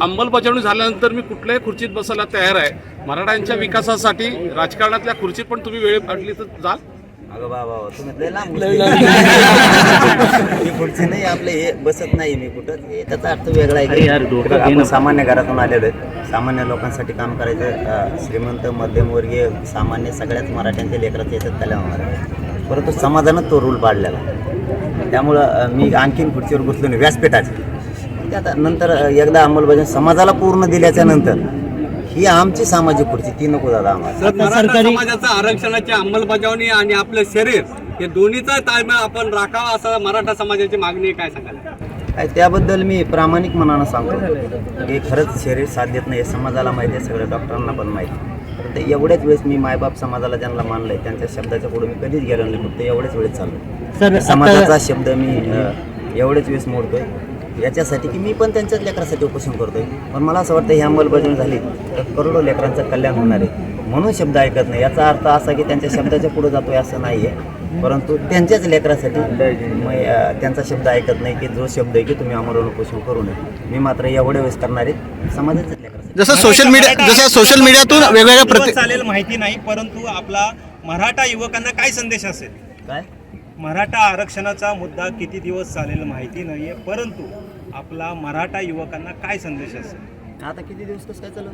अंमलबजावणी झाल्यानंतर मी कुठल्याही खुर्चीत बसायला तयार आहे. मराठ्यांच्या विकासासाठी राजकारणातल्या खुर्चीत पण तुम्ही वेळ काढली तर जाल. खुर्ची नाही आपले हे बसत नाही मी कुठं. हे त्याचा अर्थ वेगळा आहे सामान्य घरातून आलेलो आहे. सामान्य लोकांसाठी काम करायचं श्रीमंत मध्यमवर्गीय सामान्य सगळ्याच मराठ्यांचे लेकरात येतात त्याला परंतु समाजानं तो रूल पाडलेला आहे. त्यामुळं मी आणखीन खुर्चीवर बसलो नाही व्यासपीठाची आता नंतर एकदा अंमलबजावणी समाजाला पूर्ण दिल्याच्या नंतर ही आमची सामाजिक खुर्ची ती नको दादा आम्हाला मराठा समाजाचं आरक्षणाची अंमलबजावणी आणि आपलं शरीर हे दोन्हीचा ताळमेळ आपण राखावा असं मराठा समाजाची मागणी आहे. काय सांगाल काय त्याबद्दल मी प्रामाणिक मनानं सांगतो की खरंच शरीर साथ देत नाही हे समाजाला माहिती आहे सगळ्या डॉक्टरांना पण माहिती तर एवढ्याच वेळेस मी मायबाप समाजाला ज्यांना मानलंय त्यांच्या शब्दाच्या पुढे मी कधीच गेलो नाही फक्त एवढ्याच वेळेस चाललो. समाजाचा शब्द मी अ, एवढेच वेळेस मोडतोय. याच्यासाठी की मी पण त्यांच्याच लेकरासाठी उपोषण करतोय. पण मला असं वाटतं ही अंमलबजावणी झाली तर करोडो लेकरांचं कल्याण होणार आहे. म्हणून शब्द ऐकत नाही. याचा अर्थ असा की त्यांच्या शब्दाच्या पुढे जातोय असं नाही आहे परंतु त्यांच्याच लेकरासाठी त्यांचा शब्द ऐकत नाही की जो शब्द आहे की तुम्ही आमरण उपोषण करू नये मी मात्र एवढ्या वेळेस करणार आहे लेकरासाठी. जसं सोशल मीडिया जसं सोशल मीडियातून वेगवेगळ्या प्रति चालेल माहिती नाही परंतु आपला मराठा युवकांना काय संदेश असेल? काय? मराठा आरक्षणाचा मुद्दा किती दिवस चालेल माहिती नाहीये परंतु आपला मराठा युवकांना काय संदेश असेल? आता किती दिवस कसं काय चालू?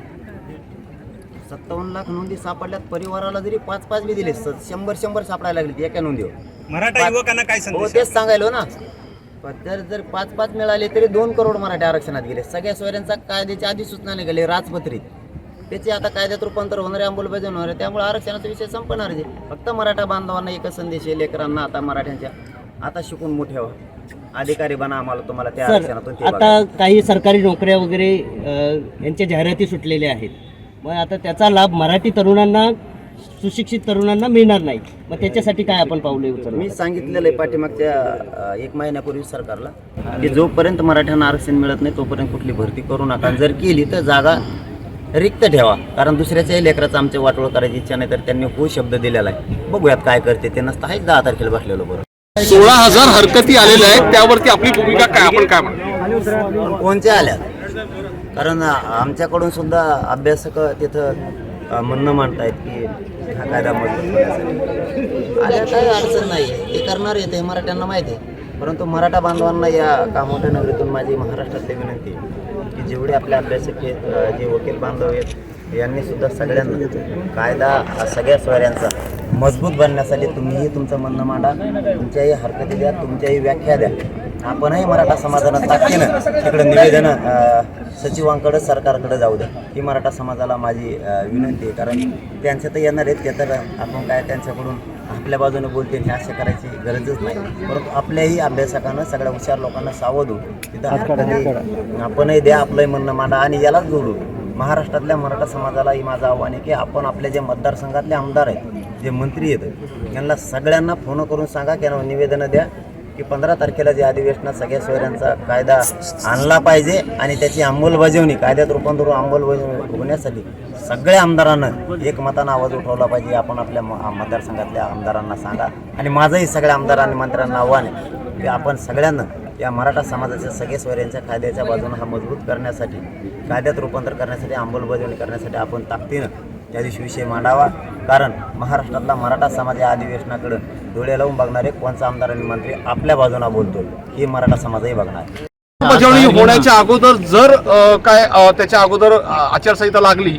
सत्तावन्न लाख नोंदी सापडल्यात. परिवाराला जरी पाच पाच बी दिले स- शंभर शंभर सापडायला लागले एका नोंदीवर. मराठा युवकांना काय हो संदेश तेच सांगायलो ना. पण जर जर पाच पाच मिळाले तरी दोन करोड मराठी आरक्षणात गेले. सगळ्या सोयऱ्यांचा कायद्याच्या आधी सूचना निघाली राजपत्रित. त्याचे आता कायद्यात रूपांतर होणारे अंमलबजावणी होणार आहे. त्यामुळे आरक्षणाचा विषय संपणार आहे. फक्त मराठा बांधवांना एकच संदेश आहे लेकरांना आता मराठ्यांच्या आता शिकून मोठे व्हा. अधिकारी बना आम्हाला तुम्हाला त्या सर आरक्षणातून ते आता. काही सरकारी नोकऱ्या वगैरे अ, यांच्या जाहिराती सुटलेल्या आहेत. मग आता त्याचा लाभ मराठी तरुणांना सुशिक्षित तरुणांना मिळणार नाही. मग त्याच्यासाठी काय आपण पावले उचलणार? मी सांगितलेलं आहे पाठीमागच्या एक महिन्यापूर्वी सरकारला की जोपर्यंत मराठ्यांना आरक्षण मिळत नाही तोपर्यंत कुठली भरती करू नका. जर केली तर जागा रिक्त ठेवा. कारण दुसऱ्याच्याही लेकराचं आमचे वाटोळ करायची इच्छा नाही तर त्यांनी हो शब्द दिलेला आहे. बघूयात काय करते ते. नसतं आहेच दहा तारखेला बसलेलो बरं. सोळा हजार हरकती आलेल्या आहेत त्यावरती आपली भूमिका काय? आपण काय म्हणतो? कोणत्या आल्या? कारण आमच्याकडून सुद्धा अभ्यासक तिथं म्हणणं मांडतायत की हा कायदा मजबूत आल्या काही अडचण नाही आहे ते करणार येते मराठ्यांना माहिती आहे. परंतु मराठा बांधवांना या कामोठ्या नगरीतून माझी महाराष्ट्रातली विनंती की जेवढे आपले अभ्यासक आहेत जे वकील बांधव आहेत यांनी सुद्धा सगळ्यांना कायदा हा सगळ्या सोयऱ्यांचा मजबूत बनण्यासाठी तुम्हीही तुमचं म्हणणं मांडा तुमच्याही हरकती द्या तुमच्याही व्याख्या द्या. आपणही मराठा समाजानं ताकदीनं तिकडे निवेदन सचिवांकडे सरकारकडे जाऊ द्या ही मराठा समाजाला माझी विनंती आहे. कारण त्यांच्या तर येणार आहेत ते तर आपण काय त्यांच्याकडून आपल्या बाजूने बोलते हे असे करायची गरजच नाही. परंतु आपल्याही अभ्यासकानं सगळ्या हुशार लोकांना सावधू तिथं हरकती आपणही द्या आपलंही म्हणणं मांडा आणि यालाच जोडू. महाराष्ट्रातल्या मराठा समाजालाही माझं आव्हान आहे की आपण आपल्या जे मतदारसंघातले आमदार आहेत जे मंत्री आहेत यांना सगळ्यांना फोन करून सांगा की निवेदनं द्या. की पंधरा तारखेला जे अधिवेशनात सगळ्या सोयऱ्यांचा कायदा आणला पाहिजे आणि त्याची अंमलबजावणी कायद्यात रूपांतर अंमलबजावणी होण्यासाठी सगळ्या आमदारांना एकमतानं आवाज उठवला पाहिजे आपण आपल्या म- मतदारसंघातल्या आमदारांना सांगा. आणि माझंही सगळ्या आमदारांनी मंत्र्यांना आव्हान आहे की आपण सगळ्यांना या मराठा समाजाच्या सगळ्या सोयऱ्यांच्या कायद्याच्या बाजूने हा मजबूत करण्यासाठी कायद्यात रूपांतर करण्यासाठी अंमलबजावणी करण्यासाठी आपण ताकदीनं त्या दिवशी विषय मांडावा. कारण महाराष्ट्रातला मराठा समाज या अधिवेशनाकडे डोळे लावून बघणारे कोणचा आमदार आणि मंत्री आपल्या बाजूना बोलतो ही मराठा समाजही बघणार. अंमलबजावणी होण्याच्या अगोदर जर काय त्याच्या अगोदर आचारसंहिता लागली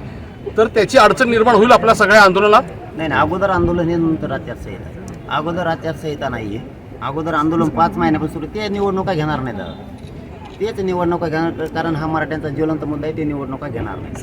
तर त्याची अडचण निर्माण होईल आपल्या सगळ्या आंदोलनाला नाही नाही अगोदर आंदोलन हे नंतर आचारसंहिता. अगोदर आचारसंहिता नाही आहे अगोदर आंदोलन पाच महिन्यापासून ते निवडणुका घेणार नाही दादा तेच निवडणुका घेणार कारण हा मराठ्यांचा ज्वलंत मुद्दा आहे ते निवडणुका घेणार नाही